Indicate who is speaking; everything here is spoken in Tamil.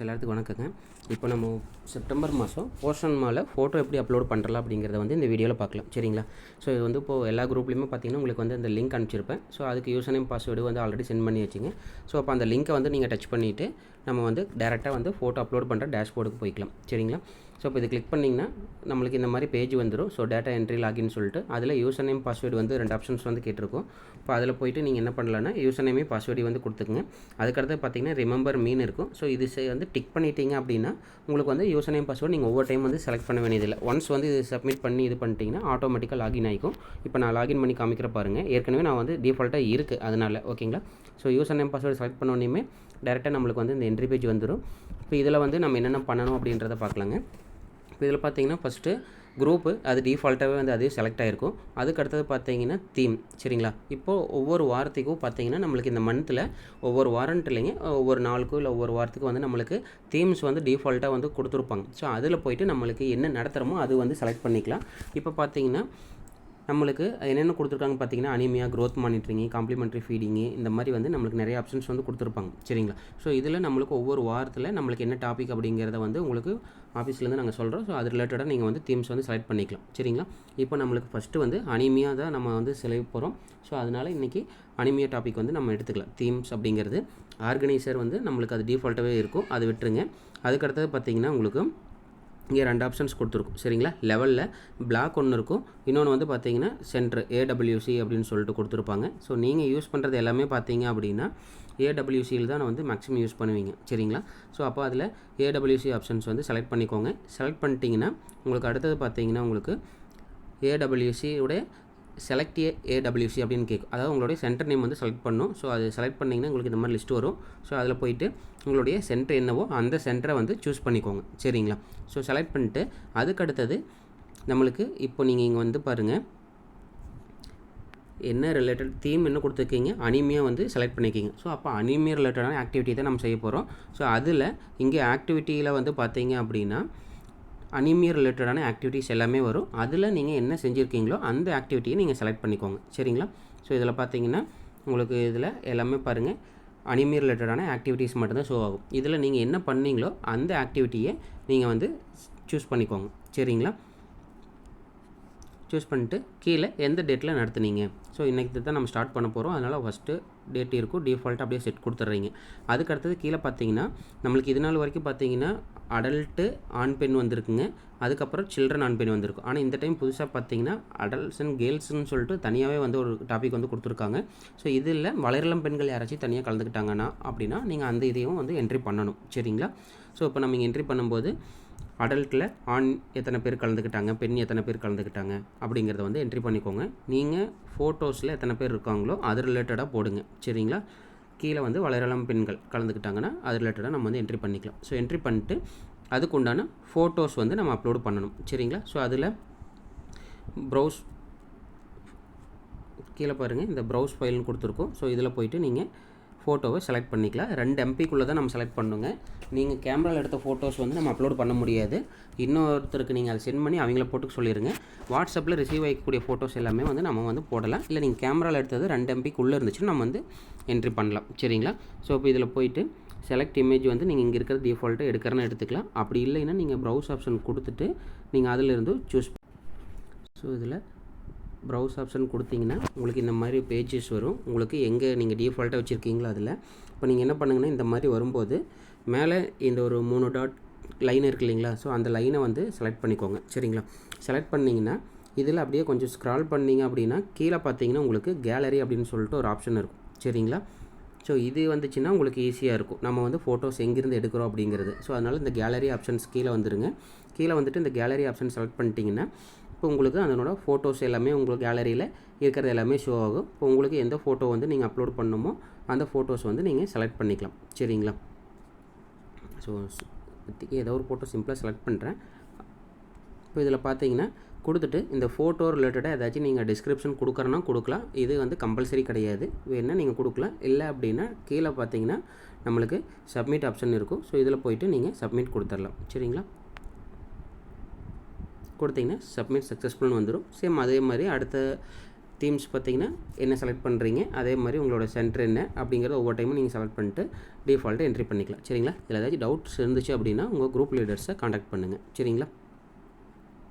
Speaker 1: எல்லாத்துக்கும் வணக்கங்க. இப்போ நம்ம செப்டம்பர் மாதம் போர்ஷன் மால ஃபோட்டோ எப்படி அப்லோட் பண்ணுறலாம் அப்படிங்கிறத வந்து இந்த வீடியோவில் பார்க்கலாம். சரிங்களா? ஸோ இது வந்து இப்போது எல்லா குரூப்லேயுமே பார்த்தீங்கன்னா உங்களுக்கு வந்து அந்த லிங்க் அனுப்பிச்சிருப்பேன். ஸோ அதுக்கு யூசர் நேம் பாஸ்வேர்டு வந்து ஆல்ரெடி சென்ட் பண்ணி வச்சுங்க. ஸோ அப்போ அந்த லிங்க்கை வந்து நீங்கள் டச் பண்ணிவிட்டு நம்ம வந்து டேரெக்டாக வந்து ஃபோட்டோ அப்லோட் பண்ணுற டேஷ்போர்டுக்கு போய்க்கலாம். சரிங்களா? ஸோ இப்போ இது கிளிக் பண்ணிங்கன்னா நம்மளுக்கு இந்த மாதிரி பேஜ் வந்துடும் ஸோ டேட்டா என்ட்ரி லாகின் சொல்லிட்டு அதில் யூசர் நேம் பாஸ்வேர்டு வந்து ரெண்டு ஆப்ஷன்ஸ் வந்து கேட்டிருக்கும். இப்போ அதில் போயிட்டு நீங்கள் என்ன பண்ணலான்னா யூசர் நேமே பாஸ்வேர்டு வந்து கொடுத்துக்குங்க. அதுக்கடுத்து பார்த்தீங்கன்னா ரிமெம்பர் மீன் இருக்கும். ஸோ இது வந்து டிக் பண்ணிட்டீங்க அப்படின்னா உங்களுக்கு வந்து யூசர் நேம் பாஸ்வேர்டு நீங்கள் ஒவ்வொரு டைம் வந்து செலக்ட் பண்ண வேண்டியதில்லை. ஒன்ஸ் வந்து இது சப்மிட் பண்ணி இது பண்ணிட்டீங்கன்னா ஆட்டோமேட்டிக்காக லாகின் ஆகிக்கும் இப்போ நான் லாகின் பண்ணி காமிக்கிற பாருங்கள் ஏற்கனவே நான் வந்து டிஃபால்ட்டாக இருக்குது அதனால் ஓகேங்களா so user name password select பண்ணோன்னே டேரெக்டாக நம்மளுக்கு வந்து இந்த என்ட்ரி பேஜ் வந்துடும் இப்போ இதில் வந்து நம்ம என்னென்ன பண்ணணும் அப்படின்றத பார்க்கலாங்க. இப்போ இதில் பார்த்தீங்கன்னா ஃபஸ்ட்டு குரூப்பு அது டிஃபால்ட்டாகவே வந்து அதே செலக்ட் ஆகிருக்கும் அதுக்கு அடுத்தது பார்த்தீங்கன்னா தீம் சரிங்களா? இப்போது ஒவ்வொரு வாரத்துக்கும் பார்த்தீங்கன்னா நம்மளுக்கு இந்த மந்த்தில் ஒவ்வொரு வாரன்ட்டு இல்லைங்க ஒவ்வொரு நாளுக்கும் இல்லை ஒவ்வொரு வாரத்துக்கும் வந்து நம்மளுக்கு தீம்ஸ் வந்து டிஃபால்ட்டாக வந்து கொடுத்துருப்பாங்க. ஸோ அதில் போயிட்டு நம்மளுக்கு என்ன நடத்துகிறோமோ அது வந்து செலக்ட் பண்ணிக்கலாம். இப்போ பார்த்தீங்கன்னா நம்மளுக்கு என்னென்ன கொடுத்துருக்காங்க பார்த்தீங்கன்னா anaemia growth monitoring complementary feeding இந்த மாதிரி வந்து நம்மளுக்கு நிறைய ஆப்ஷன்ஸ் வந்து கொடுத்துருப்பாங்க. சரிங்களா? ஸோ இதில் நம்மளுக்கு ஒவ்வொரு வாரத்தில் நம்மளுக்கு என்ன டாபிக் அப்படிங்கிறத வந்து உங்களுக்கு ஆஃபீஸ்லேருந்து நாங்கள் சொல்கிறோம் ஸோ அது ரிலேட்டடாக நீங்கள் வந்து தீம்ஸ் வந்து செலக்ட் பண்ணிக்கலாம். சரிங்களா? இப்போ நம்மளுக்கு ஃபஸ்ட்டு வந்து அனிமியா தான் நம்ம வந்து செலவு போகிறோம் ஸோ அதனால் இன்றைக்கி அனிமியா டாபிக் வந்து நம்ம எடுத்துக்கலாம். தீம்ஸ் அப்படிங்கிறது. ஆர்கனைசர் வந்து நம்மளுக்கு அது டிஃபால்ட்டாகவே இருக்கும். அது விட்டுருங்க. அதுக்கடுத்தது பார்த்தீங்கன்னா உங்களுக்கு இங்கே ரெண்டு ஆப்ஷன்ஸ் கொடுத்துருக்கும். சரிங்களா? லெவலில் பிளாக் ஒன்று இருக்கும். இன்னொன்று வந்து பார்த்தீங்கன்னா சென்டர் ஏடபிள்யூசி அப்படின்னு சொல்லிட்டு கொடுத்துருப்பாங்க. ஸோ நீங்கள் யூஸ் பண்ணுறது எல்லாமே பார்த்தீங்க அப்படின்னா ஏடபிள்யூசியில் தான் வந்து மேக்ஸிமம் யூஸ் பண்ணுவீங்க. சரிங்களா? ஸோ அப்போ அதில் ஏடபிள்யூசி ஆப்ஷன்ஸ் வந்து செலக்ட் பண்ணிக்கோங்க. செலக்ட் பண்ணிட்டீங்கன்னா உங்களுக்கு அடுத்தது பார்த்தீங்கன்னா உங்களுக்கு ஏடபிள்யூசியோட செலக்ட் ஏ ஏடபிள்யூசி அப்படின்னு கேட்கும் அதாவது உங்களுடைய சென்டர் நேம் வந்து செலக்ட் பண்ணும். ஸோ அது செலக்ட் பண்ணிங்கன்னா உங்களுக்கு இந்த மாதிரி லிஸ்ட் வரும். ஸோ அதில் போயிட்டு உங்களுடைய சென்டர் என்னவோ அந்த சென்டரை வந்து சூஸ் பண்ணிக்கோங்க. சரிங்களா? ஸோ செலக்ட் பண்ணிட்டு அதுக்கு அடுத்தது நம்மளுக்கு இப்போ நீங்கள் இங்கே வந்து பாருங்கள் என்ன ரிலேட்டட் தீம் என்ன கொடுத்துருக்கீங்க? அனிமியா வந்து செலக்ட் பண்ணிக்கிங்க. ஸோ அப்போ அனிமியா ரிலேட்டடான ஆக்டிவிட்டி தான் நம்ம செய்ய போகிறோம் ஸோ அதில் இங்கே ஆக்டிவிட்டியில் வந்து பார்த்தீங்க அப்படின்னா அனிமியா ரிலேட்டடான ஆக்டிவிட்டிஸ் எல்லாமே வரும். அதில் நீங்கள் என்ன செஞ்சுருக்கீங்களோ அந்த ஆக்டிவிட்டியை நீங்கள் செலக்ட் பண்ணிக்கோங்க. சரிங்களா? ஸோ இதில் பார்த்தீங்கன்னா உங்களுக்கு இதில் எல்லாமே பாருங்கள் அனிமியா ரிலேட்டடான ஆக்டிவிட்டீஸ் மட்டும்தான் ஷோ ஆகும். இதில் நீங்கள் என்ன பண்ணீங்களோ அந்த ஆக்டிவிட்டியை நீங்கள் வந்து சூஸ் பண்ணிக்கோங்க. சரிங்களா? சூஸ் பண்ணிட்டு கீழே எந்த டேட்டில் நடத்துனீங்க. ஸோ இன்றைக்கி தான் நம்ம ஸ்டார்ட் பண்ண போகிறோம் அதனால் ஃபஸ்ட்டு டேட் இருக்கும். டிஃபால்ட்டாக அப்படியே செட் கொடுத்துட்றீங்க. அதுக்கு அடுத்தது கீழே பார்த்தீங்கன்னா நம்மளுக்கு இது நாள் வரைக்கும் பார்த்தீங்கன்னா அடல்ட்டு ஆண் பெண் வந்திருக்குங்க. அதுக்கப்புறம் சில்ட்ரன் ஆண் பெண் வந்திருக்கும். ஆனால் இந்த டைம் புதுசாக பார்த்தீங்கன்னா அடல்ட்ஸ் அண்ட் கேர்ள்ஸ்னு சொல்லிட்டு தனியாகவே வந்து ஒரு டாபிக் வந்து கொடுத்துருக்காங்க. ஸோ இதில் வளரலம் பெண்கள் யாராச்சும் தனியாக கலந்துக்கிட்டாங்கன்னா அப்படின்னா நீங்கள் அந்த இதையும் வந்து என்ட்ரி பண்ணணும். சரிங்களா? ஸோ இப்போ நம்ம என்ட்ரி பண்ணும்போது அடல்ட்டில் ஆண் எத்தனை பேர் கலந்துக்கிட்டாங்க பெண் எத்தனை பேர் கலந்துக்கிட்டாங்க அப்படிங்கிறத வந்து என்ட்ரி பண்ணிக்கோங்க. நீங்கள் ஃபோட்டோஸில் எத்தனை பேர் இருக்காங்களோ அது ரிலேட்டடாக போடுங்க. சரிங்களா? கீழே வந்து வளரலாம் பெண்கள் கலந்துக்கிட்டாங்கன்னா அது ரிலேட்டடாக நம்ம வந்து என்ட்ரி பண்ணிக்கலாம். ஸோ என்ட்ரி பண்ணிட்டு அதுக்கு உண்டான ஃபோட்டோஸ் வந்து நம்ம அப்லோட் பண்ணணும். சரிங்களா? ஸோ அதில் ப்ரௌஸ் கீழே பாருங்கள் இந்த ப்ரௌஸ் ஃபைல்னு கொடுத்துருக்கோம். ஸோ இதில் போயிட்டு நீங்கள் ஃபோட்டோவை செலக்ட் பண்ணிக்கலாம். ரெண்டு எம்பிக்குள்ளே தான் நம்ம செலக்ட் பண்ணுங்க. நீங்கள் கேமராவில் எடுத்த ஃபோட்டோஸ் வந்து நம்ம அப்லோட் பண்ண முடியாது. இன்னொருத்தருக்கு நீங்கள் அதை சென்ட் பண்ணி அவங்கள போட்டுக்க சொல்லிடுங்க வாட்ஸ்அப்பில் ரிசீவ் ஆகக்கூடிய ஃபோட்டோஸ் எல்லாமே வந்து நம்ம வந்து போடலாம். இல்லை நீங்கள் கேமராவில் எடுத்தது ரெண்டு எம்பிக்குள்ளே இருந்துச்சுன்னா நம்ம வந்து என்ட்ரி பண்ணலாம். சரிங்களா? ஸோ இப்போ இதில் போயிட்டு செலக்ட் இமேஜ் வந்து நீங்கள் இங்கே இருக்கிற டிஃபால்ட்டு எடுக்கிறேன்னு எடுத்துக்கலாம். அப்படி இல்லைன்னா நீங்கள் ப்ரௌஸ் ஆப்ஷன் கொடுத்துட்டு நீங்கள் அதிலிருந்து சூஸ் ஸோ இதில் ப்ரௌஸ் ஆப்ஷன் கொடுத்தீங்கன்னா உங்களுக்கு இந்த மாதிரி பேஜஸ் வரும். உங்களுக்கு எங்கே நீங்கள் டிஃபால்ட்டாக வச்சுருக்கீங்களோ அதில். இப்போ நீங்கள் என்ன பண்ணுங்கன்னா இந்த மாதிரி வரும்போது மேலே இந்த ஒரு மூணு டாட் லைன் இருக்கு இல்லைங்களா? ஸோ அந்த லைனை வந்து செலக்ட் பண்ணிக்கோங்க. சரிங்களா? செலக்ட் பண்ணிங்கன்னா இதில் அப்படியே கொஞ்சம் ஸ்க்ரால் பண்ணீங்க அப்படின்னா கீழே பார்த்தீங்கன்னா உங்களுக்கு கேலரி அப்படின்னு சொல்லிட்டு ஒரு ஆப்ஷன் இருக்கும். சரிங்களா? ஸோ இது வந்துச்சுன்னா உங்களுக்கு ஈஸியாக இருக்கும். நம்ம வந்து ஃபோட்டோஸ் எங்கேருந்து எடுக்கிறோம் அப்படிங்கிறது. ஸோ அதனால் இந்த கேலரி ஆப்ஷன்ஸ் கீழே வந்துருங்க. கீழே வந்துட்டு இந்த கேலரி ஆப்ஷன் செலக்ட் பண்ணிட்டீங்கன்னா இப்போ உங்களுக்கு அதனோட ஃபோட்டோஸ் எல்லாமே உங்களுக்கு கேலரியில் இருக்கிறது எல்லாமே ஷோ ஆகும். இப்போ உங்களுக்கு எந்த ஃபோட்டோ வந்து நீங்கள் அப்லோட் பண்ணணுமோ அந்த ஃபோட்டோஸ் வந்து நீங்கள் செலக்ட் பண்ணிக்கலாம். சரிங்களா? ஸோ இப்போதைக்கு ஏதோ ஒரு ஃபோட்டோ சிம்பிளாக செலக்ட் பண்ணுறேன் இப்போ இதில் பார்த்தீங்கன்னா கொடுத்துட்டு இந்த ஃபோட்டோ ரிலேட்டடாக ஏதாச்சும் நீங்கள் டிஸ்கிரிப்ஷன் கொடுக்குறனா கொடுக்கலாம். இது வந்து கம்பல்சரி கிடையாது. வேணால் நீங்கள் கொடுக்கலாம். இல்லை அப்படின்னா கீழே பார்த்தீங்கன்னா நம்மளுக்கு சப்மிட் ஆப்ஷன் இருக்கும். ஸோ இதில் போயிட்டு நீங்கள் சப்மிட் கொடுத்துடலாம். சரிங்களா? கொடுத்தீங்கன்னா சப்மிட் சக்ஸஸ்ஃபுல்னு வந்துடும் சேம் அதே மாதிரி அடுத்த தீம்ஸ் பார்த்தீங்கன்னா என்ன செலக்ட் பண்ணுறீங்க அதே மாதிரி உங்களோட சென்டர் என்ன? அப்படிங்கிறத ஒவ்வொரு டைமும் நீங்கள் செலக்ட் பண்ணிட்டு டிஃபால்ட்டு என்ட்ரி பண்ணிக்கலாம். சரிங்களா? இதில் ஏதாச்சும் டவுட்ஸ் இருந்துச்சு அப்படின்னா உங்கள் குரூப் லீடர்ஸை காண்டாக்ட் பண்ணுங்கள் சரிங்களா?